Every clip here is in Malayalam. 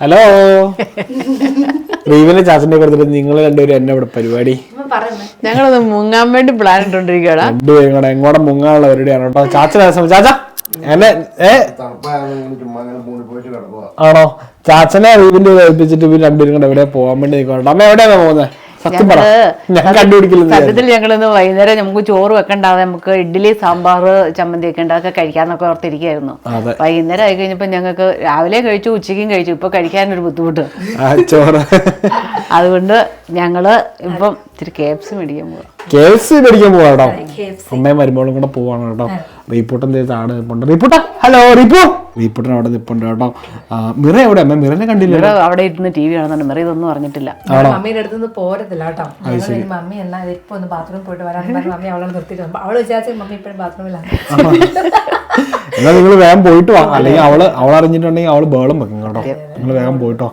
ഹലോ റീവിനെ ചാച്ചനെ കൊടുത്തിട്ട് നിങ്ങൾ രണ്ടുപേരും എന്നെ ഇവിടെ പരിപാടി. ഞങ്ങളൊന്ന് മുങ്ങാൻ വേണ്ടി പ്ലാൻ ഇട്ടോണ്ടിരിക്കടാ രണ്ടുപേരും കൂടെ എങ്ങോടെ മുങ്ങാനുള്ള പരിപാടിയാണ്? കേട്ടോ ചാച്ചനെ ചാച്ച എന്നെ ഏ? ആണോ? ചാച്ചനെ റീവിന്റെ ഏൽപ്പിച്ചിട്ട് പിന്നെ രണ്ടുപേരും കൂടെ എവിടെ പോകാൻ വേണ്ടി നിൽക്കണം അമ്മ എവിടെയാണ് പോകുന്നത് സത്യത്തിൽ ഞങ്ങൾ ഇന്ന് വൈകുന്നേരം നമുക്ക് ചോറ് വെക്കണ്ടാതെ നമുക്ക് ഇഡ്ഡലി സാമ്പാർ ചമ്മന്തി ഒക്കെ ഉണ്ടാക്കി കഴിക്കാന്നൊക്കെ ഓർത്തിരിക്കുന്നു. വൈകുന്നേരം ആയി കഴിഞ്ഞപ്പോ ഞങ്ങൾക്ക് രാവിലെ കഴിച്ചു ഉച്ചയ്ക്കും കഴിച്ചു. ഇപ്പൊ കഴിക്കാനൊരു ബുദ്ധിമുട്ട്. ചോറ്. അതുകൊണ്ട് ഞങ്ങൾ ഇപ്പം ഇത്തിരി കേപ്സ് മേടിക്കാൻ പോവാം. കെ എഫ് സി മേടിക്കാൻ പോവാ കേട്ടോ അമ്മയും വരുമ്പോഴും കൂടെ പോവാണ് കേട്ടോ. റീപ്പോട്ടിന്റെ ആണ് നിൽപ്പുണ്ട് റീപ്പൂട്ട ഹലോ റീപ്പു റീപ്പൂട്ടൻ അവിടെ നിൽപ്പുണ്ട് കേട്ടോ. മിറ എവിടെ? അമ്മ മിറനെ കണ്ടില്ല അവിടെ ഇരുന്ന് ടി വി കാണുന്നുണ്ട്. മിറ ഇതൊന്നും പറഞ്ഞിട്ടില്ല മമ്മീന്റെ അടുത്തുനിന്ന് പോരത്തില്ല കേട്ടോ. മമ്മി എന്നാ ഇപ്പൊ ഒന്ന് ബാത്റൂമിൽ പോയിട്ട് വരാൻ പറഞ്ഞു മമ്മി അവളെ നിർത്തിയിട്ട് വന്നു. അവൾ വിചാരിച്ചു മമ്മി ഇപ്പഴും ബാത്റൂമിലാണ് എന്നാ നിങ്ങൾ വേഗം പോയിട്ട് വാ. അല്ലെങ്കിൽ അവൾ അവൾ അറിഞ്ഞിട്ടുണ്ടെങ്കിൽ അവൾ ബേളും വെക്കും കേട്ടോ. നിങ്ങൾ വേഗം പോയിട്ടോ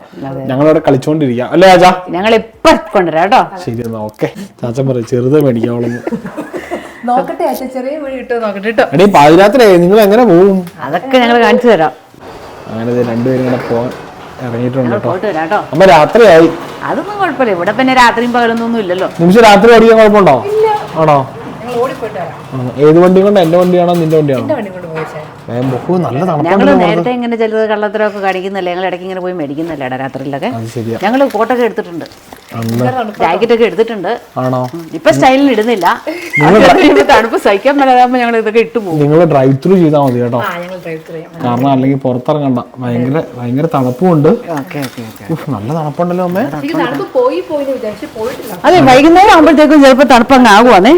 ഞങ്ങളിവിടെ കളിച്ചോണ്ടിരിക്കാം. അല്ലേ ചാച്ചാ ഞങ്ങൾ ഇപ്പൊ കൊണ്ടുവരാം കേട്ടോ. ശരി എന്നാ ഓക്കെ. ചാച്ചൻ പറയും ചെറുതെ മേടിക്കാം അവളൊന്ന് നോക്കട്ടെ അച്ഛൻ ചെറിയ വീട് കിട്ടുമോ നോക്കട്ടെ കേട്ടോ എടീ പാതിരാത്രി നിങ്ങൾ എങ്ങനെ പോവും? അതൊക്കെ ഞങ്ങൾ കാണിച്ചു തരാം. അങ്ങനെ ദേ രണ്ടുപേരും കൂടെ പോവാൻ ഇറങ്ങിയിട്ടുണ്ട് കേട്ടോ. പോയിട്ട് വരാം കേട്ടോ. അമ്മ രാത്രിയായി. അതൊന്നും കുഴപ്പമില്ല. ഇവിടെ പിന്നെ രാത്രിയും പകലൊന്നും ഇല്ലല്ലോ. നിമിഷം രാത്രി ഓടിക്കാൻ കുഴപ്പമുണ്ടോ? ആണോ? ഞങ്ങൾ ഓടിപ്പോയിട്ട് വരാം. ആ, ഏത് വണ്ടി കൊണ്ട്? എന്റെ വണ്ടിയാണോ? നിന്റെ വണ്ടിയാണോ? എന്റെ വണ്ടി കൊണ്ട് വേഗം നല്ല ഞങ്ങൾ നേരത്തെ ഇങ്ങനെ ചിലത് കള്ളത്തരമൊക്കെ കാണിക്കുന്നല്ലേ? ഞങ്ങൾ ഇടയ്ക്ക് ഇങ്ങനെ പോയി മേടിക്കുന്നല്ലേ? ഇട രാത്രിയിലൊക്കെ. അത് ശരിയാ. ഞങ്ങൾ കോട്ടൊക്കെ എടുത്തിട്ടുണ്ട്. ജാക്കറ്റ് ഒക്കെ എടുത്തിട്ടുണ്ട്. ആണോ. ഇപ്പൊ സ്റ്റൈലിൽ ഇടുന്നില്ല. തണുപ്പ് സഹിക്കാൻ മേലാകുമ്പോ ഞങ്ങൾ ഇതൊക്കെ ഇട്ടു പോകും. നിങ്ങൾ ഡ്രൈവ് ത്രൂ ചെയ്താൽ മതി കേട്ടോ. ആ ഞങ്ങൾ ഡ്രൈവ് ചെയ്യാം. കാരണം അല്ലെങ്കിൽ പുറത്തിറങ്ങണ്ട. ഭയങ്കര ഭയങ്കര തണുപ്പുണ്ട് ഉണ്ട് ഓക്കെ ഓക്കെ. ഉഫ്, നല്ല തണുപ്പുണ്ടല്ലോ അമ്മേ. എനിക്ക് തണുപ്പ് പോയി പോയി എന്ന് വിചാരിച്ചു പോയിട്ടില്ല. അതെ വൈകുന്നേരം ആകുമ്പോഴത്തേക്കും ചിലപ്പോ തണുപ്പ് അങ്ങ് ആകുവാണേ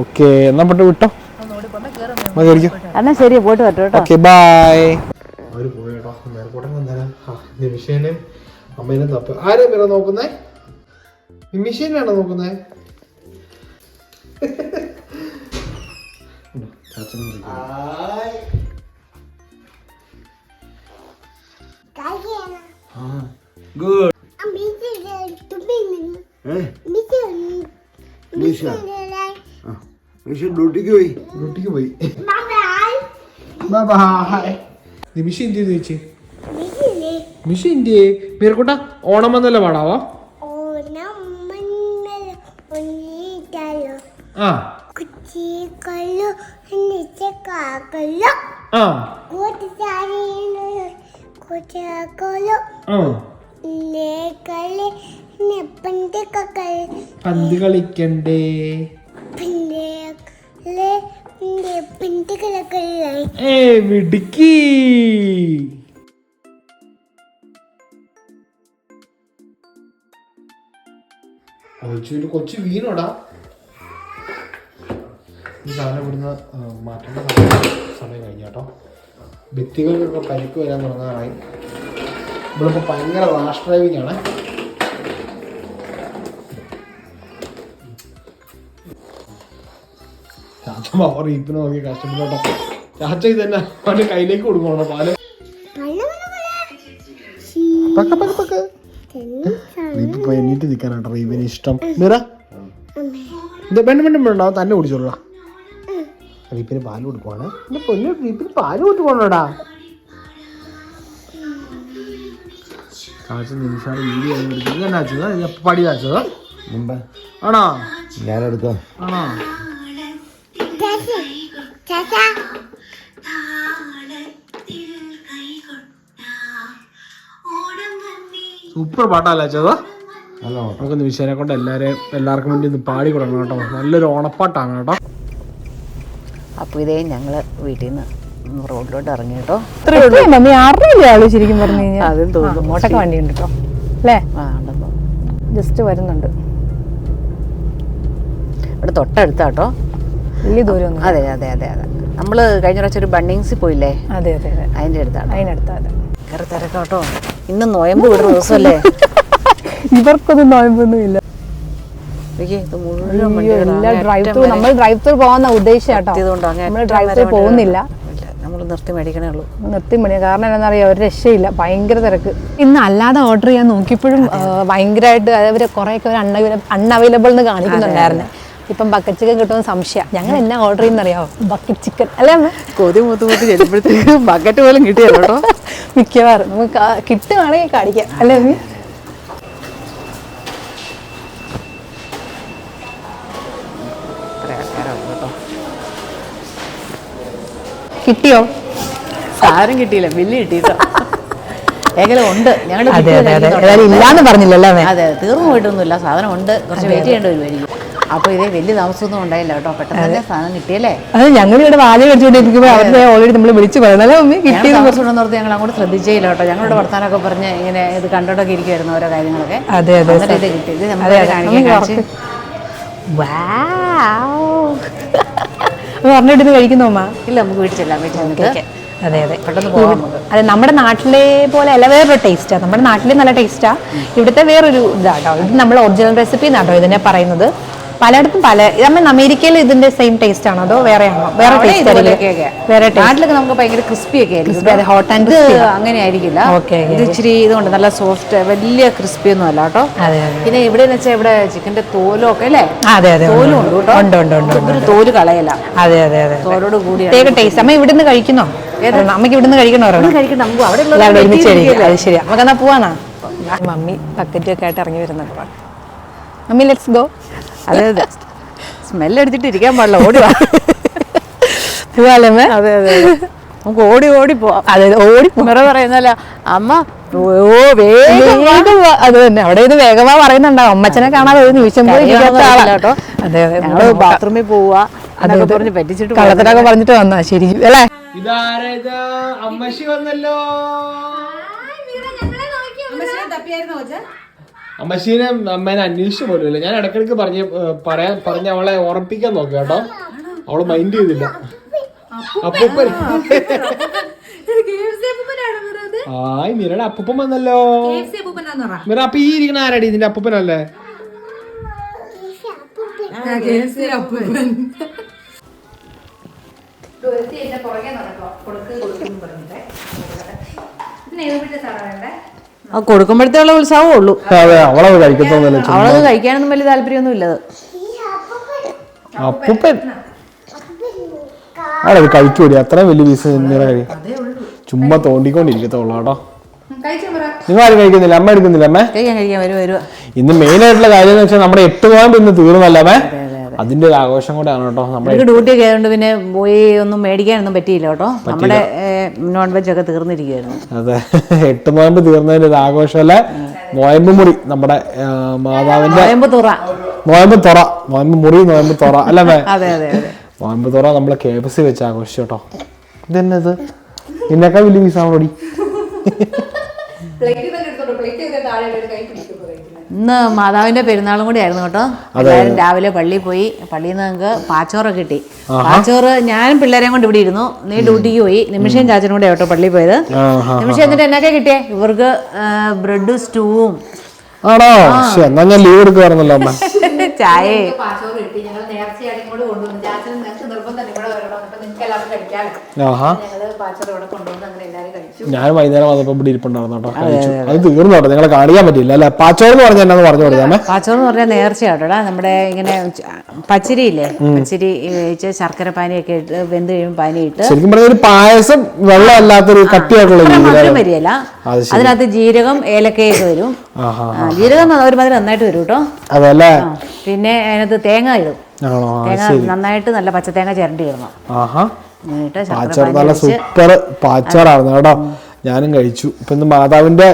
ഓക്കെ എന്നാ പെട്ട് വിട്ടോ. എന്നാ ശരി പോയിട്ട് കേട്ടോ. ബൈ അവർ പോയി കേട്ടോ മേൽക്കോട്ടെ വന്നേരം. നിമിഷേനെ അമ്മേനെ തപ്പ് ആരെയും പേരാ നോക്കുന്നേ? നിമിഷേനാണോ നോക്കുന്നേ? ചാച്ചനെ വിളിക്കുന്നു. മിഷൻ ഡ്യൂട്ടിക്ക് പോയി. ഡ്യൂട്ടിക്ക് പോയി. നിമിഷ എന്ത് ചെയ്തു ചേച്ചി നിമിഷ എന്ത് ചെയ്യേ മേൽക്കോട്ട ഓണം വന്നല്ല പാടാവോ? ആ. ആ. കൂട്ടുകാരികളു ആ. പന്ത് കളിക്കണ്ടേ? മിടുക്കി. കൊച്ചു വീണോടാ. ഈ സാധനം ഇവിടുന്ന് മാറ്റേണ്ട സമയം- സമയം കഴിഞ്ഞാട്ടോ ഭിത്തികൾക്കൊക്കെ പരിക്ക് വരാൻ തുടങ്ങാറായി ഇവിടെ ഇപ്പോൾ ഭയങ്കര റാഷ് ഡ്രൈവിംഗ് ആണ് പവർ ഈപ്പിന് നോക്കി കഷ്ടപ്പെട്ടോ ചാച്ച ഇത് തന്നെ അവന്റെ കയ്യിലേക്ക് കൊടുക്കണോ പാൽ. പക്ക പക്ക പക്ക. നിൽക്കാനാട്ടോ റീവിന് ഇഷ്ടം. മിറ വേണ്ട വേണ്ട വേണ്ട തന്നെ കുടിച്ചോളാ റീപ്പിന് പാൽ കൊടുക്കുവാണ്. എന്റെ പൊന്നു റീപ്പിന് പാൽ കൊടുക്കുവാണോടാ? കാച്ച നിമിഷാണ് വീഡിയോ എടുക്കുന്നത് എന്നാ വെച്ചത് പടി കാച്ചത് മുമ്പ് ആണോ? ഞാനെടുക്കാം. ആണോ? സൂപ്പർ പാട്ടല്ലേ ചേതാ നല്ല നമുക്ക് നിമിഷനെ കൊണ്ട് എല്ലാവരെയും എല്ലാവർക്കും വേണ്ടി ഒന്ന് പാടി കൊടുക്കണം കേട്ടോ. നല്ലൊരു ഓണപ്പാട്ടാണ് കേട്ടോ. അപ്പോൾ ഇതേ ഞങ്ങൾ വീട്ടിൽ നിന്ന് റോഡിലോട്ട് ഇറങ്ങി കേട്ടോ. മമ്മി അറിയില്ല ആൾ ശരിക്കും പറഞ്ഞു കഴിഞ്ഞാൽ? അതും തോന്നുന്നു. മോട്ടൊക്കെ വണ്ടി ഉണ്ട് കേട്ടോ. അല്ലേ? ആ ഉണ്ടെന്ന് ജസ്റ്റ് വരുന്നുണ്ട്. ഇവിടെ തൊട്ടടുത്താ കേട്ടോ. വലിയ ദൂരമൊന്നും അതെ അതെ അതെ അതെ. നമ്മൾ കഴിഞ്ഞ പ്രാവശ്യം ഒരു ബണ്ണിങ്സിൽ പോയില്ലേ? അതെ അതെ അതെ. അതിന്റെ അടുത്താണ്. അതിന്റെ അതെ. കയറി തിരക്കാം കേട്ടോ ഇന്ന് നോയമ്പ് വിടുന്ന ദിവസമല്ലേ? ഇവർക്കൊന്നും നോയമ്പൊന്നും ഇല്ല നമ്മൾ ഡ്രൈവ് ത്രൂ പോകാന്ന ഉദ്ദേശം നമ്മൾ ഡ്രൈവ് ത്രൂ പോകുന്നില്ല. നമ്മൾ നിർത്തി മേടിക്കണേ ഉള്ളൂ. നിർത്തി മേടിക്കുക കാരണം എന്താണെന്നറിയാം? ഒരു രക്ഷയില്ല. ഭയങ്കര തിരക്ക്. ഇന്ന് അല്ലാതെ ഓർഡർ ചെയ്യാൻ നോക്കിയപ്പോഴും ഭയങ്കരമായിട്ട് അവർ കുറേയൊക്കെ ഒരു അൺഅവൈലബിൾ എന്ന് കാണിക്കുന്നുണ്ടായിരുന്നു. ഇപ്പം ബക്കറ്റ് ചിക്കൻ കിട്ടുമെന്ന് സംശയം. ഞങ്ങൾ എന്നാ ഓർഡർ ചെയ്യുന്നറിയാവോ ബക്കറ്റ് ചിക്കൻ അല്ലേ കൊതി മൂത്ത് മൂത്ത് ചെല്ലുമ്പോഴത്തേക്ക് ബക്കറ്റ് പോലും കിട്ടിയല്ലോ കേട്ടോ. മിക്കവാറും. നമുക്ക് കിട്ടുവാണെങ്കിൽ കാണിക്കാം. അല്ലേ കിട്ടിയോ? സാരം കിട്ടിയില്ല. ബില്ല് കിട്ടിയിട്ടോ. ഏകദേശം ഉണ്ട്. ഞങ്ങൾ ഇല്ലാന്ന് പറഞ്ഞില്ലല്ലോ അതെ തീർന്നു പോയിട്ടൊന്നുമില്ല. സാധനം ഉണ്ട്. കുറച്ച് വെയിറ്റ് ചെയ്യേണ്ടി വരുമായിരിക്കും അപ്പോൾ ഇതേ വലിയ താമസമൊന്നും ഉണ്ടായില്ല കേട്ടോ. പെട്ടെന്ന് തന്നെ സാധനം കിട്ടിയല്ലേ? അത് ഞങ്ങൾ ഇവിടെ വാലി കടിച്ചുകൊണ്ടിരിക്കുമ്പോൾ അവരുടെ ഓൾറെഡി നമ്മൾ വിളിച്ചു പറയുന്നല്ലേ മമ്മി കിട്ടി ഓർത്ത് ഞങ്ങൾ അങ്ങോട്ട് ശ്രദ്ധിച്ചേയില്ല കേട്ടോ. ഞങ്ങളുടെ വർത്താനൊക്കെ പറഞ്ഞ് ഇങ്ങനെ ഇത് കണ്ടോണ്ടൊക്കെ ഇരിക്കുമായിരുന്നു ഓരോ കാര്യങ്ങളൊക്കെ. അതെ, അതെ, ഇത് കിട്ടി. ഇത് അതെ. കാണിക്കാൻ പറഞ്ഞിട്ട് കഴിക്കുന്നു അമ്മ ഇല്ല നമുക്ക് വീട്ടിൽ ചെല്ലാം. വീട്ടിൽ ചെന്നിട്ട് അതെ അതെ. പെട്ടെന്ന് പോകാം നമുക്ക്. അതെ നമ്മുടെ നാട്ടിലെ പോലെ അല്ല വേറൊരു ടേസ്റ്റാ. നമ്മുടെ നാട്ടിലെ നല്ല ടേസ്റ്റാ. ഇവിടുത്തെ വേറൊരു ഇതാട്ടോ ഇത് നമ്മൾ ഒറിജിനൽ റെസിപ്പി എന്നാട്ടോ ഇതിനെ പറയുന്നത്. പലയിടത്തും പല നമ്മൾ അമേരിക്കയിൽ ഇതിന്റെ സെയിം ടേസ്റ്റ് ആണോ? അതോ വേറെ ആണോ വേറെ ടേസ്റ്റ്. വേറെ ടേസ്റ്റ് നാട്ടിലൊക്കെ നമുക്ക് ഭയങ്കര ക്രിസ്പി ഒക്കെ ആയിരിക്കും. Hot and. അങ്ങനെ ആയിരിക്കില്ല. ഇത് ഇച്ചിരി ഇതുകൊണ്ട് നല്ല സോഫ്റ്റ് വലിയ ക്രിസ്പി ഒന്നും അല്ല കേട്ടോ. പിന്നെ ഇവിടെ വെച്ചാൽ ഇവിടെ ചിക്കന്റെ തോലും ഒക്കെ അല്ലേ? അതെ അതെ തോലും ഉണ്ട്. കേട്ടോ. ഉണ്ട് ഉണ്ട് ഉണ്ട് ഉണ്ട്. ഒരു തോൽ കളയല. അതെ അതെ അതെ തോലോട് കൂടി ടേസ്റ്റ് അമ്മ ഇവിടുന്ന് കഴിക്കുന്നോ? അമ്മയ്ക്ക് ഇവിടുന്ന് കഴിക്കണോ. അത് ശരിയാ. നമുക്ക് എന്നാ പോവാന്നാ? മമ്മി പക്കറ്റൊക്കെ ആയിട്ട് ഇറങ്ങി വരുന്നുണ്ട്. മമ്മി ലെറ്റ്സ് ഗോ അതെ അതെ. സ്മെല്ല് അടിച്ചിട്ട് ഇരിക്കാൻ പാടില്ല ഓടി വാ. പോവാല്ലേ അതെ അതെ നമുക്ക് ഓടി ഓടി പോവാം. അതെ ഓടി. മിറ പറയുന്നല്ല അമ്മ ഓ വേഗം വാ. വേഗം വാ. അത് തന്നെ. അവിടെ ഇത് വേഗമാ പറയുന്നുണ്ടാവും. അമ്മച്ചനെ കാണാതെ ഒരു നിമിഷം. കേട്ടോ. അതെ അതെ. ബാത്റൂമിൽ പോവാ അതെ, എന്നൊക്കെ അതെ. പറഞ്ഞ് പറ്റിച്ചിട്ട് കള്ളത്തിനൊക്കെ പറഞ്ഞിട്ട് വന്നാ. ശരി അല്ലേ? അമ്മശി വന്നല്ലോ. അമ്മശീനെ അമ്മേനെ അന്വേഷിച്ചു പോലുമില്ല. ഞാൻ ഇടയ്ക്കിടയ്ക്ക് പറഞ്ഞ് പറയാൻ പറഞ്ഞ അവളെ ഉറപ്പിക്കാൻ നോക്കി കേട്ടോ. അവൾ മൈൻഡ് ചെയ്തില്ല. അപ്പൂപ്പൻ ആയ് മീരയുടെ അപ്പൂപ്പൻ വന്നല്ലോ. മിറ അപ്പൊ ഈ ഇരിക്കണ ആരാടി ഇതിന്റെ അപ്പൂപ്പനല്ലേ? ആ കൊടുക്കുമ്പോഴത്തേയുള്ള ഉത്സാഹമേ ഉള്ളൂ. അതെ അവളത് കഴിക്കത്തോന്നല്ലേ അവളത് കഴിക്കാനൊന്നും വലിയ താല്പര്യമൊന്നും ഇല്ലത്. അപ്പൂപ്പൻ. ആരത് കഴിക്കൂടി? അത്രയും വലിയ പീസ് കഴി ചുമ്മാ തോണ്ടിക്കൊണ്ടിരിക്കത്തുള്ളൂ കേട്ടോ. നിങ്ങൾ ആരും കഴിക്കുന്നില്ല? അമ്മ എടുക്കുന്നില്ല അമ്മേ? കഴിക്കാൻ ഇന്ന് മെയിൻ ആയിട്ടുള്ള കാര്യം എന്ന് വെച്ചാൽ നമ്മുടെ എട്ട് നോയമ്പ് ഇന്ന് തീർന്നല്ലേ അതിന്റെ ഒരു ആഘോഷം കൂടെയാണ് കേട്ടോ നമ്മുടെ ഡ്യൂട്ടി ഒക്കെ ആയതുകൊണ്ട് പിന്നെ പോയി ഒന്നും മേടിക്കാനൊന്നും പറ്റിയില്ല കേട്ടോ. നമ്മുടെ നോൺ വെജ് ഒക്കെ തീർന്നിരിക്കുകയായിരുന്നു അതെ. എട്ട് നോയമ്പ് തീർന്നതിന്റെ ഒരു ആഘോഷമല്ല? നോയമ്പ് മുറി നമ്മുടെ മാതാവിന്റെ നോയമ്പ് തുറ. നോയമ്പ് തുറ. നോയമ്പ് മുറി നോയമ്പ് തുറ. അല്ലേ? അതെ അതെ നോയമ്പ് തുറ നമ്മൾ കെ എഫ് സി വെച്ച് ആഘോഷിച്ചു കേട്ടോ. ഇതെന്നത്? നിന്നേക്കാൾ വലിയ പീസാണോടി ഇന്ന് മാതാവിന്റെ പെരുന്നാളും കൂടി ആയിരുന്നു കേട്ടോ. എല്ലാവരും രാവിലെ പള്ളിയിൽ പോയി. പള്ളിയിൽ നിന്ന് ഞങ്ങൾക്ക് പാച്ചോറൊക്കെ കിട്ടി. പാച്ചോറ് ഞാനും പിള്ളേരെയും കൊണ്ട് ഇവിടെ ഇരുന്നു. നീ ഡ്യൂട്ടിക്ക് പോയി. നിമിഷം ചാച്ചനും കൂടെ കേട്ടോ പള്ളിയിൽ പോയത്. നിമിഷം എന്നിട്ട് എന്നൊക്കെ കിട്ടിയേ? ഇവർക്ക് ബ്രെഡും സ്റ്റൂവും. ആണോ? എന്നാ ഞാൻ ലീവ് എടുക്കുവായിരുന്നല്ലോ അമ്മ. ചായേ പാച്ചോറ് കിട്ടി ഞങ്ങൾ നേർച്ചയായിട്ട് ഇങ്ങോട്ട് കൊണ്ടുവന്നു ചാച്ചന് നിങ്ങൾക്ക് നിർബന്ധം ഇവിടെ വരണം അപ്പൊ നിങ്ങൾക്ക് എല്ലാവർക്കും കഴിക്കാമല്ലോ ആഹാ ഞങ്ങൾ പാച്ചോറ് ഇവിടെ കൊണ്ടുവന്ന് അങ്ങനെ എല്ലാവരും കഴിച്ചു ഞാൻ വൈകുന്നേരം വന്നപ്പോ ഇവിടെ ഇരിപ്പുണ്ടായിരുന്നു കേട്ടോ കഴിച്ചു. അത് തീർന്നു കേട്ടോ നിങ്ങളെ കാണിക്കാൻ പറ്റില്ല അല്ലെ? പാച്ചോന്ന് പറഞ്ഞാൽ എന്നാന്ന് പറഞ്ഞു കൊടുക്കാമേ പാച്ചോറ് എന്ന് പറഞ്ഞാൽ നേർച്ചയാട്ടോടാ. നമ്മുടെ ഇങ്ങനെ പച്ചരി ഇല്ലേ? പച്ചരി വെച്ച് ശർക്കര പാനിയൊക്കെ ഇട്ട് വെന്ത് കഴിയുമ്പോൾ പാനി ഇട്ട് ശരിക്കും പറഞ്ഞ ഒരു പായസം വെള്ളം അല്ലാത്തൊരു കട്ടിയായിട്ടുള്ള മധുരം വരികയില്ല. അതിനകത്ത് ജീരകം ഏലക്കയൊക്കെ വരും. ആഹാ ജീരകം ഒരു ഒരുമാതിരി നന്നായിട്ട് വരും കേട്ടോ. അതല്ലേ? പിന്നെ അതിനകത്ത് തേങ്ങ ഇടും. തേങ്ങ നന്നായിട്ട് നല്ല പച്ചത്തേങ്ങ ചിരണ്ടി ഇടണം. പാനി നല്ല സൂപ്പർ പാച്ചാറായിരുന്നു കേട്ടോ. ഞാനും കഴിച്ചു. ഇപ്പൊ ഇന്ന് മാതാവിന്റെ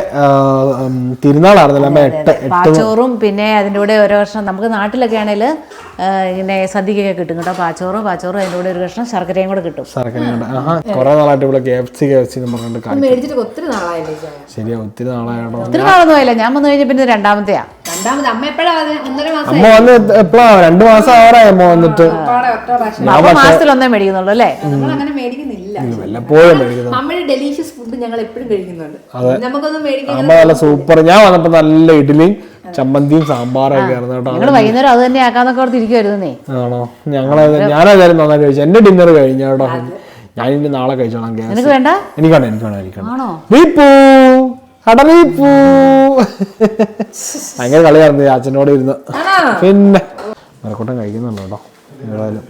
തിരുനാളായിരുന്നല്ലേ അമ്മ എട്ട് പാച്ചോറും പിന്നെ അതിന്റെ കൂടെ ഓരോ കഷ്ണം നമുക്ക് നാട്ടിലൊക്കെ ആണെങ്കിൽ ഇങ്ങനെ സദ്യക്കൊക്കെ കിട്ടും കേട്ടോ. പാച്ചോറും പാച്ചോറും അതിന്റെ കൂടെ ഒരു കഷ്ണം ശർക്കരയും കൂടെ കിട്ടും. ശർക്കരയും കുറെ നാളായിട്ട് ഇവിടെ K F C K F C എന്ന് പറഞ്ഞിട്ട് കാണിക്കും ഒത്തിരി നാളായില്ലേ ശരിയാ ഒത്തിരി നാളായോ ഒത്തിരി നാളൊന്നും ആയില്ല. ഞാൻ വന്നു കഴിഞ്ഞ പിന്നെ രണ്ടാമത്തെയാ. രണ്ടാമത് അമ്മ എപ്പോഴാ ഒന്നര മാസം അമ്മ വന്ന് എപ്പോഴാ രണ്ടു മാസം ആറായി അമ്മ വന്നിട്ട്. ഒറ്റ പ്രാവശ്യം. അപ്പൊ മാസത്തിൽ ഒന്നേ മേടിക്കുന്നുള്ളൂ അല്ലേ? നമ്മൾ അങ്ങനെ മേടിക്കുന്നില്ല. വല്ലപ്പോഴും മേടിക്കുന്നത് അമ്മയുടെ ഡെലീഷ്യസ് ഫുഡ് ഞങ്ങൾ എപ്പോഴും കഴിക്കുന്നുണ്ട്. നമുക്കൊന്നും മേടിക്കാൻ അമ്മ നല്ല സൂപ്പർ ഞാൻ വന്നപ്പോ നല്ല ഇഡ്ഡലിയും ചമ്മന്തിയും സാമ്പാറും ഒക്കെ ആയിരുന്നു കേട്ടോ. ഞങ്ങൾ വൈകുന്നേരം അത് തന്നെ ആക്കാന്നൊക്കെ ഓർത്ത് ഇരിക്കുമായിരുന്നേ ആണോ? ഞങ്ങളത് ഞാനതായാലും നന്നായി കഴിച്ചു. എന്റെ ഡിന്നർ കഴിഞ്ഞ കേട്ടോ. ഞാൻ ഇനി നാളെ കഴിച്ചോളാം ഗ്യാസ്. നിനക്ക് വേണ്ട? എനിക്ക് വേണം എനിക്ക് വേണം എനിക്ക് വേണം ആണോ? ദീപു! കടലീപ്പൂ ഭയങ്കര കളിയായിരുന്നു അച്ഛനോട് ഇരുന്ന്. പിന്നെ. മരക്കൂട്ടം കഴിക്കുന്നുണ്ടോ കേട്ടോ ഏതായാലും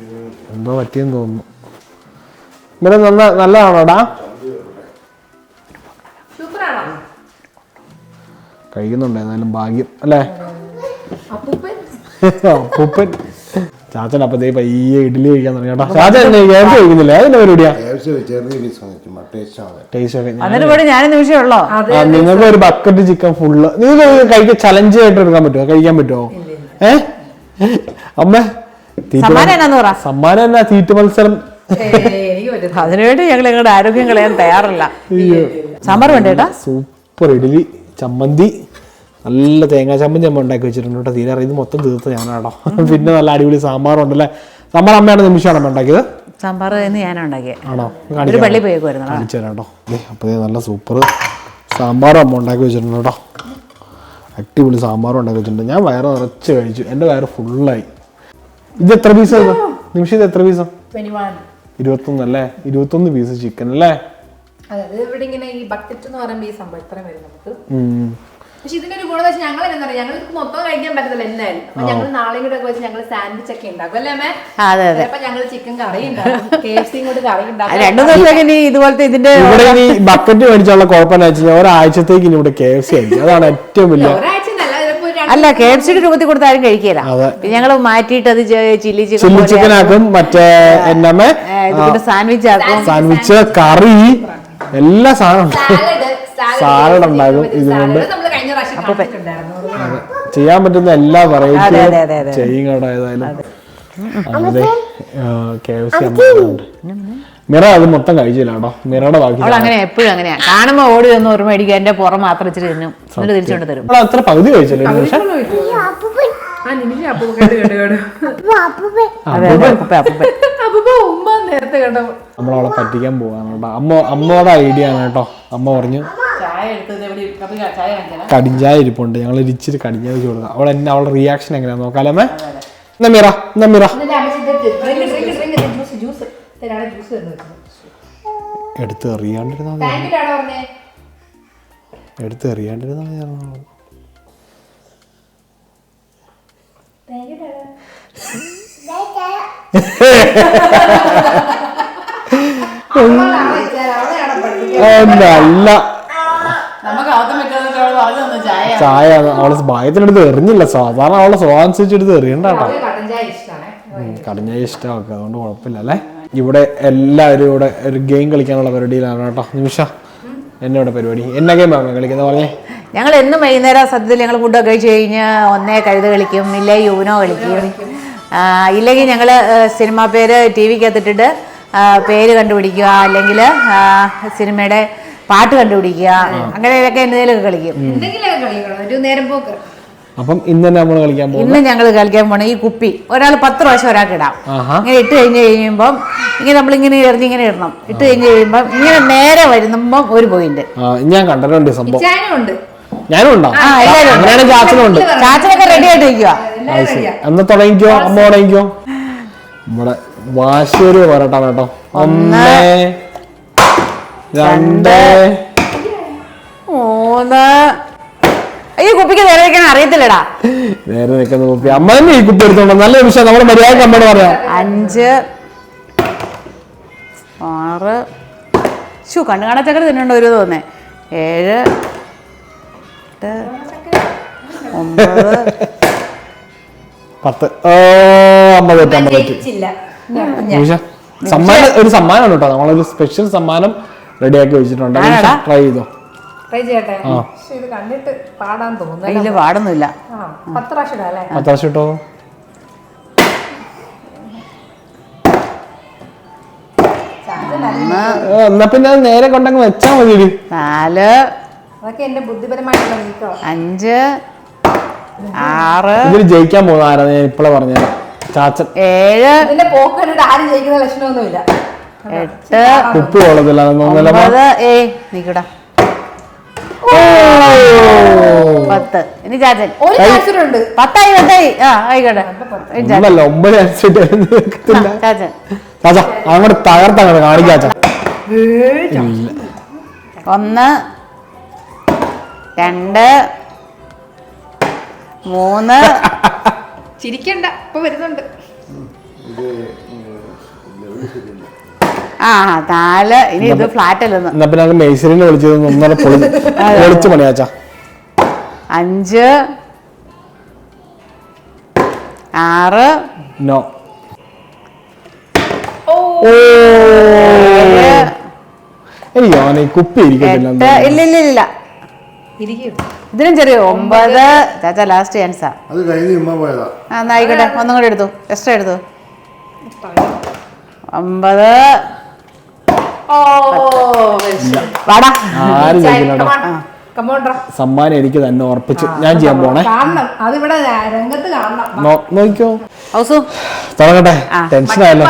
എന്തോ പറ്റിയെന്ന് തോന്നുന്നു. ഇവിടെ നന്ന നല്ലതാണോടാ? കഴിക്കുന്നുണ്ട് ഏതായാലും ഭാഗ്യം അല്ലേ? അപ്പൂപ്പൻ. ചാച്ചൻ അപ്പത്തേ പയ്യെ ഇഡ്ഡലി കഴിക്കാൻ തുടങ്ങി. കേട്ടോ. ചാച്ചൻ എന്നെ കേസ് കഴിക്കുന്നില്ല അതിന്റെ പരിപാടിയാ ഞാൻ നിങ്ങൾക്ക് ഒരു ബക്കറ്റ് ചിക്കൻ ഫുള്ള് നിങ്ങൾക്ക് കഴിക്കാൻ ചലഞ്ച് ആയിട്ട് എടുക്കാൻ പറ്റുമോ? കഴിക്കാൻ പറ്റുമോ? ഏ? അമ്മ സമ്മാനം എന്നാ തീറ്റ മത്സരം? അതിനുവേണ്ടി ഞങ്ങൾ ഞങ്ങളുടെ ആരോഗ്യം കളയാൻ തയ്യാറല്ല. സാമ്പാർ വേണ്ടേട്ടാ സൂപ്പർ ഇഡ്ഡലി ചമ്മന്തി നല്ല തേങ്ങാ ചമ്മന്തി അമ്മ ഉണ്ടാക്കി വെച്ചിട്ടുണ്ട് കേട്ടോ. തീരെ ഇത് മൊത്തം തീർത്ത് ഞാനാണോ? പിന്നെ നല്ല അടിപൊളി സാമ്പാറുണ്ടല്ലേ? സാമ്പാർ അമ്മയാണ് നിമിഷമാണ് അമ്മ ഉണ്ടാക്കിയത്? സാമ്പാർ എന്ന് ഞാനാ ഉണ്ടാക്കിയത് ആണോ? ഒരു പള്ളി പോയേക്കുമായിരുന്നു കാണിച്ചു തരാം കേട്ടോ. ദേ, അപ്പോ ദേ നല്ല സൂപ്പർ സാമ്പാറും അമ്മ ഉണ്ടാക്കി വെച്ചിട്ടുണ്ട് കേട്ടോ. അടിപൊളി സാമ്പാറും ഉണ്ടാക്കി വെച്ചിട്ടുണ്ട്. ഞാൻ വയറ് നിറച്ച് കഴിച്ചു. എന്റെ വയറ് ഫുള്ളായി. ഇത് എത്ര പീസ് നിമിഷം ഇത് എത്ര പീസാ ഇരുപത്തൊന്ന് അല്ലേ? ഇരുപത്തൊന്ന് പീസ് ചിക്കൻ അല്ലേ? അതായത് ഇവിടെ ഇങ്ങനെ ഈ ബക്കറ്റ് എന്ന് പറയുമ്പോൾ ഈ സംഭവം ഇത്രയും വരും നമുക്ക്. പക്ഷെ ഇതിന്റെ ഒരു ഗുണം വെച്ചാൽ ഞങ്ങൾ എന്താ പറയുക ഞങ്ങൾ മൊത്തം കഴിക്കാൻ പറ്റത്തില്ല എന്തായാലും. അപ്പൊ ഞങ്ങൾ നാളെയും കൂടെ വെച്ച് ഞങ്ങൾ സാൻഡ്വിച്ച് ഒക്കെ ഉണ്ടാക്കും. അല്ലേ അമ്മേ? അപ്പൊ അതെ അതെ. ചിലപ്പോ ഞങ്ങൾ ചിക്കൻ കറി ഉണ്ടാക്കും. കെ എഫ് സിയും കൂടി കറി ഉണ്ടാക്കും. രണ്ടു ദിവസം ഇനി ഇതുപോലത്തെ ഇതിന്റെ ഇവിടെ ഇനി ബക്കറ്റ് മേടിച്ചുള്ള കുഴപ്പം വെച്ച് കഴിഞ്ഞാൽ ഒരാഴ്ചത്തേക്ക് ഇനി ഇവിടെ കെ എഫ് സി ആയിരിക്കും. അതാണ് ഏറ്റവും വലിയ ഒരാഴ്ച ചിലപ്പോ അല്ല കെ എഫ് സിയുടെ രൂപത്തിൽ കൊടുത്താലും കഴിക്കില്ല അതെ. പിന്നെ ഞങ്ങൾ മാറ്റിയിട്ട് അത് ചില്ലി ചിക്കൻ ചില്ലി ചിക്കൻ ആക്കും മറ്റേ എന്നമ്മേ സാൻഡ്വിച്ച് ആക്കും. സാൻഡ്വിച്ച് കറി എല്ലാ സാധനം സാലഡ് സാലഡ് ഉണ്ടാകും ഇതുകൊണ്ട് ചെയ്യാൻ പറ്റുന്ന എല്ലാ വെറൈറ്റിയും. ചെയ്യും കേട്ടോ ഏതായാലും. അതെ. കെ എഫ് സി അമ്മയുണ്ട്. മിറ അത് മൊത്തം കഴിച്ചില്ല കേട്ടോ. മിറയുടെ ബാക്കി അങ്ങനെ എപ്പോഴും അങ്ങനെയാ. കാണുമ്പോ ഓടി വന്ന് ഒരു അടിക്കുക എന്റെ പുറം മാത്രം ഇച്ചിരി തിന്നും. എന്നിട്ട് തിരിച്ചോണ്ട് തരും. അത്ര പകുതി കഴിച്ചില്ലേ നമ്മളവളെ പറ്റിക്കാൻ പോവാണ് കേട്ടോ. അമ്മ അമ്മയുടെ ഐഡിയ ആണ് കേട്ടോ. അമ്മ പറഞ്ഞു കടിഞ്ചായ ഇരിപ്പുണ്ട് ഞങ്ങൾ ഇരിച്ചിട്ട് കടിഞ്ഞ കടിഞ്ഞായ വെച്ച് കൊടുക്കാം അവൾ എന്നെ അവളുടെ റിയാക്ഷൻ എങ്ങനെയാ നോക്കാലേ എന്നാ മിറ എന്നാ മിറ. എടുത്ത് എറിയാണ്ടിരുന്നാ എടുത്ത് എറിയാണ്ടിരുന്നാ മതി ചായ അവൾ ഭാഗ്യത്തിനെടുത്ത് എറിഞ്ഞില്ല. സാധാരണ അവളെ സ്വഭാവം എറിയണ്ടാട്ടോ എടുത്ത് കട്ടൻ ചായ ഇഷ്ടമാണ് കടിഞ്ഞായ അതുകൊണ്ട് കുഴപ്പമില്ല അല്ലേ? ഇവിടെ എല്ലാവരും ഇവിടെ ഒരു ഗെയിം കളിക്കാനുള്ള പരിപാടിയിലാണ് കേട്ടോ. നിമിഷ എന്നോട് പരിപാടി? എന്നാ ഗെയിമാണ് കളിക്കുന്നത് പറഞ്ഞേ. ഞങ്ങൾ എന്നും വൈകുന്നേരം സത്യത്തിൽ ഞങ്ങൾ ഫുഡൊക്കെ കഴിച്ച് കഴിഞ്ഞ് ഒന്നേ കഴുത കളിക്കും ഇല്ലേ യൂനോ കളിക്കും. ഇല്ലെങ്കിൽ ഞങ്ങൾ സിനിമ പേര് ടി വിക്കകത്തിട്ടിട്ട് പേര് കണ്ടുപിടിക്കുക. അല്ലെങ്കിൽ സിനിമയുടെ പാട്ട് കണ്ടുപിടിക്കുക അങ്ങനെയൊക്കെ എന്തെങ്കിലുമൊക്കെ കളിക്കും. എന്തെങ്കിലുമൊക്കെ കളിക്കണം. ഒരു നേരം പോക്ക്. അപ്പം ഇന്ന് തന്നെ നമ്മൾ കളിക്കാൻ പോകും ഇന്ന് ഞങ്ങൾ കളിക്കാൻ പോണ ഈ കുപ്പി. ഒരാൾ പത്ത് പ്രാവശ്യം ഒരാൾക്ക് ഇടാം. ഇങ്ങനെ ഇട്ട് കഴിഞ്ഞ് കഴിയുമ്പം ഇങ്ങനെ നമ്മളിങ്ങനെ എറിഞ്ഞ് ഇങ്ങനെ ഇടണം. ഇട്ട് കഴിഞ്ഞ് കഴിയുമ്പം ഇങ്ങനെ നേരെ വരുമ്പം ഒരു പോയിന്റ്. ഞാൻ കണ്ടിട്ടുണ്ട് സംഭവം. ഞാനും ഉണ്ടോ? ചാച്ചനും ഉണ്ട്. ചാച്ചനൊക്കെ റെഡി ആയിട്ട് ഇരിക്കുക അത് എന്നാ തുടങ്ങിക്കോ അമ്മ തുടങ്ങിക്കോ. നമ്മുടെ വാശിയൊരു പറട്ടാണ് കേട്ടോ. ഒന്ന് രണ്ട്. മൂന്ന്. ഈ കുപ്പിക്ക് നേരെ വെക്കാൻ അറിയത്തില്ലടാ. നേരെ നിൽക്കുന്ന കുപ്പി. അമ്മ തന്നെ ഈ കുപ്പി എടുത്തോണ്ട് നല്ല വിഷയം നമ്മുടെ മര്യാദ അമ്മയോട് പറയാം. അഞ്ച്. ആറ്. ഷു കണ്ണു കാണാച്ചക്കര തിന്നുണ്ടോ ഒരു തോന്നേ. ഏഴ്. എട്ട്. ഒമ്പത്. പത്ത്. ഓ അമ്മ തെറ്റ് അമ്മ തെറ്റ്. ജയിച്ചില്ല. നിമിഷം സമ്മാനം ഒരു സമ്മാനമാണ് കേട്ടോ. നമ്മളൊരു സ്പെഷ്യൽ സമ്മാനം റെഡിയാക്കി വെച്ചിട്ടുണ്ട്? ട്രൈ ചെയ്തോ? ട്രൈ ചെയ്യട്ടെ. ഇത് കണ്ടിട്ട് പാടാൻ തോന്നുന്നു കയ്യിൽ പാടൊന്നുമില്ല. ആ പത്ത് പ്രാവശ്യം ഇടാം അല്ലേ? എന്നാ പിന്നെ നേരെ കൊണ്ടങ്ങ് വെച്ചാ മതി. നാല് അഞ്ച് ആറ് ഇതിൽ ജയിക്കാൻ പോകുന്ന ആരാ? ഞാൻ ഇപ്പളെ പറഞ്ഞുതരാം ചാച്ചൻ. ഏഴ്. പോക്ക് കണ്ടിട്ട് ആരും ജയിക്കുന്ന ലക്ഷണമൊന്നുമില്ല. എട്ട് ഉപ്പ് കൊള്ളത്തില്ല. ഏ നിക്കടാ. പത്ത്. ഇനി ചാച്ചൻ. ഒരു ചാൻസിലുണ്ട് പത്തായി പത്തായി. ആ ആയിക്കോട്ടെ. ചാച്ചൻ. ചാച്ച അങ്ങോട്ട് കാണിക്കാച്ച ഒന്ന് രണ്ട് മൂന്ന്. ചിരിക്കണ്ട. ഇപ്പൊ വരുന്നുണ്ട്. ആ നാല് ഇനി ഇത് ഫ്ലാറ്റ് അല്ലെന്ന് എന്നാ. പിന്നെ മേസരിനെ വിളിച്ചത് ഒന്നര പൊളി പൊളിച്ച് പണിയാച്ചാ. അഞ്ച്. ആറ്. നോ. ഓ. എനിക്ക് കുപ്പി ഇരിക്കത്തില്ല ഇല്ല ഇല്ല ഇല്ല. ഇതിനും ചെറിയ ഒമ്പത്. ചാച്ച ലാസ്റ്റ് ചാൻസാ അത് കഴിഞ്ഞ് ഉമ്മ പോയതാ. ആ എന്നാ ആയിക്കോട്ടെ. ഒന്നും കൂടെ എടുത്തു. എക്സ്ട്രാ എടുത്തു. ഒമ്പത്. വാടാ. സമ്മാനം എനിക്ക് തന്നെ ഉറപ്പിച്ചു ഞാൻ ചെയ്യാൻ പോണേ. നോക്കിയോ തുടങ്ങട്ടെ. ടെൻഷൻ ആയല്ലോ.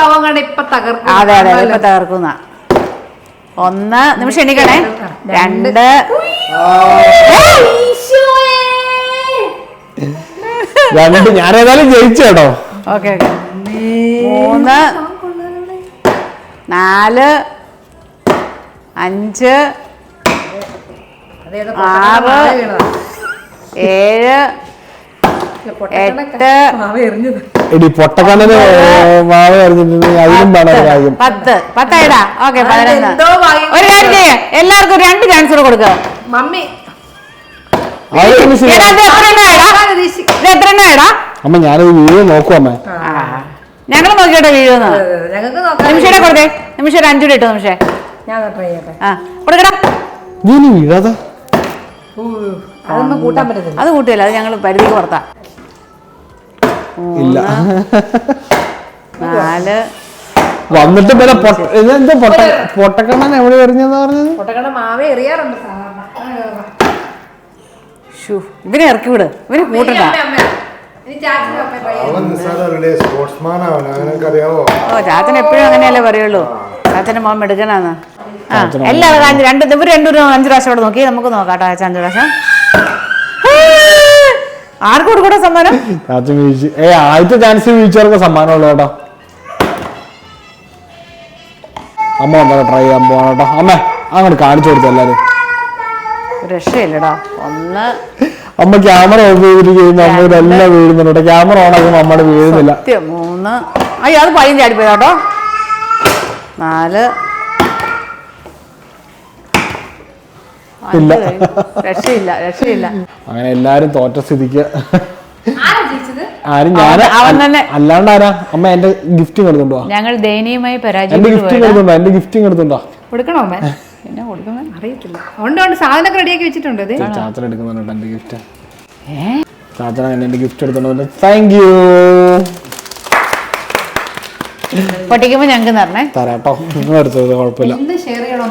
അതെ അതെ ഇപ്പൊ തകർക്കുന്ന. ഒന്ന് നിമിഷം എണീക്കണേ. രണ്ട്. രണ്ട്. ഞാൻ ഏതായാലും ജയിച്ചേട്ടോ ഓക്കെ ഓക്കെ. മൂന്ന്. നാല്. അഞ്ച് ആറ് ഏഴ് എട്ട്. എറിഞ്ഞത് എടി പൊട്ടക്കണ്ണന് മാവ എറിഞ്ഞിട്ടുണ്ടെങ്കിൽ അതിലും വേണം ഒരു കാര്യം. പത്ത്. പത്തായിടാ ഓക്കെ പതിനൊന്ന്. എന്തോ ഭാഗ്യം ഒരു കാര്യം ചെയ്യ്. എല്ലാവർക്കും രണ്ട് ചാൻസ് കൂടെ കൊടുക്കുക മമ്മി? അമ്മ ഞാനത് വീഡിയോ നോക്കും അമ്മ. ആ. ഞങ്ങൾ നോക്കിയോട്ടെ വീഴുന്ന് നിമിഷം കൊടുത്തേ. നിമിഷം ഒരു അഞ്ചൂടെ ഇട്ടു നിമിഷേ. ഞാൻ ട്രൈ ചെയ്യട്ടെ. ആ കൊടുക്കടാ. നീ ഇനി വീഴാതെ അതൊന്നും കൂട്ടാൻ പറ്റത്തില്ല. അത് കൂട്ടില്ല അത് ഞങ്ങൾ പരിധിക്ക് പുറത്താ. ഇല്ല. നാല്. വന്നിട്ട് പിന്നെ പൊട്ട ഇതെന്താ പൊട്ട പൊട്ടക്കണ്ണൻ എവിടെ എറിഞ്ഞെന്നാ പറഞ്ഞത്? പൊട്ടക്കണ്ട മാവേ എറിയാറുണ്ട് ഇവനെ ഇറക്കി വിട്. ഇവന് കൂട്ടണ്ട. ഓ ചാച്ചൻ എപ്പോഴും അങ്ങനെയല്ലേ പറയുള്ളൂ. ചാച്ചന്റെ മോൻ എടുക്കണന്ന് ആ എല്ലാവരും അഞ്ച് രണ്ട് ഇവർ രണ്ടുപേരും അഞ്ചു പ്രാവശ്യം കൂടെ നോക്കി. നമുക്ക് നോക്കാം കേട്ടോ അഞ്ചു പ്രാവശ്യം. ആർക്കും കൊടുക്കൂടെ സമ്മാനം? ഏ ആദ്യത്തെ ചാൻസ് വീഴ്ചവർക്ക് സമ്മാനമുള്ളൂ കേട്ടോ. അമ്മ വന്നാ ട്രൈ ചെയ്യാൻ പോകണം കേട്ടോ. അമ്മ അങ്ങോട്ട് കാണിച്ചു കൊടുത്തു എല്ലാരും. രക്ഷയില്ലടാ. ഒന്ന്. അമ്മ ക്യാമറ ഓഫ് ചെയ്തിരിക്കുന്നു. അമ്മ ഇതെല്ലാം വീഴുന്നുണ്ട് ക്യാമറ ഓൺ ആക്കുമ്പോൾ അമ്മയുടെ വീഴുന്നില്ല. മൂന്ന്. അയ്യോ അത് പയ്യൻ ചാടിപ്പോയി കേട്ടോ. നാല് ഇല്ല. അഞ്ച് കഴിഞ്ഞു. രക്ഷയില്ല രക്ഷയില്ല. അങ്ങനെ എല്ലാരും തോറ്റ സ്ഥിതിക്ക്. ആരാ ഞാൻ അവൻ-. അല്ലാണ്ട് ആരാ അമ്മ എന്റെ ഗിഫ്റ്റ് എടുത്തുണ്ടോ ഞങ്ങൾ ദയനീയമായി എന്റെ പരാജയപ്പെട്ടു ഗിഫ്റ്റ്. എടുത്തുണ്ടോ എന്റെ ഗിഫ്റ്റ് എടുത്തുണ്ടോ കൊടുക്കണോ അമ്മ? പിന്നെ കൊടുക്കുന്നത് അറിയത്തില്ല. ഉണ്ട് ഉണ്ട് സാധനമൊക്കെ റെഡിയാക്കി വെച്ചിട്ടുണ്ട് ചാച്ചൻ എടുക്കുന്നുണ്ട് എന്റെ ഗിഫ്റ്റ് ചാച്ചൻ അങ്ങനെ എന്റെ ഗിഫ്റ്റ് എടുത്തുണ്ട് താങ്ക് യു പൊട്ടിക്കുമ്പോ ഞങ്ങൾക്ക് തരണേ. തരാട്ടോ. നിങ്ങൾ എടുത്തത് കുഴപ്പമില്ല. ഷെയർ ചെയ്യണോ?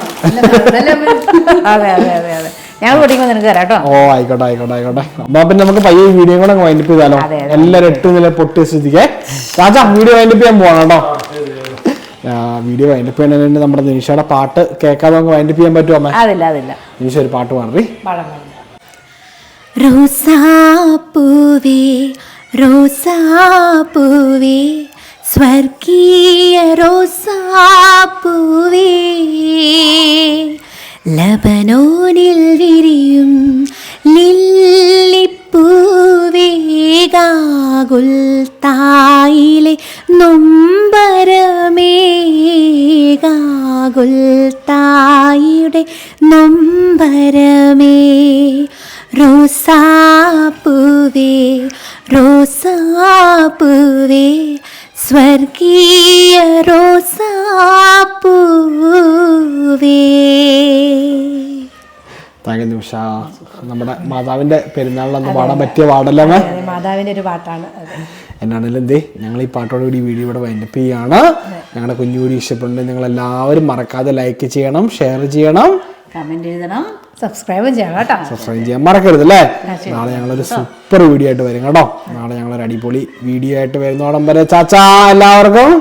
അതെ അതെ അതെ അതെ. ഞങ്ങൾ പൊട്ടിക്കുമ്പോ നിനക്ക് തരാം കേട്ടോ. ഓ ആയിക്കോട്ടെ ആയിക്കോട്ടെ ആയിക്കോട്ടെ. അപ്പൊ പിന്നെ നമുക്ക് പയ്യെ വീഡിയോ കൂടെ വൈൻഡപ്പ് ചെയ്താലോ? എല്ലാവരും എട്ട് നില പൊട്ടിയ സ്ഥിതിക്ക്. രാജാ വീഡിയോ വൈൻഡപ്പ് ചെയ്യാൻ പോകണം കേട്ടോ. വീഡിയോ വൈൻഡപ്പ് ചെയ്യുന്നതിന് നമ്മുടെ നിമിഷയുടെ പാട്ട് കേൾക്കാതെ നമുക്ക് വൈൻഡപ്പ് ചെയ്യാൻ പറ്റുമോ അമ്മ? അതില്ല അതില്ല. നിമിഷ ഒരു പാട്ട് പാടി. റോസാപ്പൂവേ റോസാപ്പൂവേ സ്വർഗീയ റോസാപ്പൂവേ ലബനോനിൽ വിരിയും ലില്ലിപ്പൂവേ ഗാകുൽ തായിലെ നൊമ്പരമേ ഗാകുൽ നൊമ്പരമേ. റോസാപ്പൂവേ റോസാപ്പൂവേ സ്വർഗീയ റോസാപ്പൂവേ. നിമിഷ. നമ്മുടെ മാതാവിന്റെ പെരുന്നാളിലൊന്ന് പാടാൻ പറ്റിയ പാടല്ലേ മാതാവിന്റെ ഒരു പാട്ടാണ് എന്നാണെങ്കിലും എന്തേ ഞങ്ങൾ ഈ പാട്ടോടുകൂടി വീഡിയോ ഇവിടെ വൈൻഡപ്പ് ചെയ്യാണ്. ഞങ്ങളുടെ കുഞ്ഞു വീഡിയോ ഇഷ്ടപ്പെടുന്നുണ്ട് നിങ്ങൾ എല്ലാവരും മറക്കാതെ ലൈക്ക് ചെയ്യണം ഷെയർ ചെയ്യണം. കമന്റ് എഴുതണം. സബ്സ്ക്രൈബ് ചെയ്യാം കേട്ടോ. സബ്സ്ക്രൈബ് ചെയ്യാൻ മറക്കരുത് അല്ലേ നാളെ ഞങ്ങളൊരു സൂപ്പർ വീഡിയോ ആയിട്ട് വരും കേട്ടോ. നാളെ ഞങ്ങളൊരു അടിപൊളി വീഡിയോ ആയിട്ട് വരുന്നോടം വരെ. ചാച്ചാ എല്ലാവർക്കും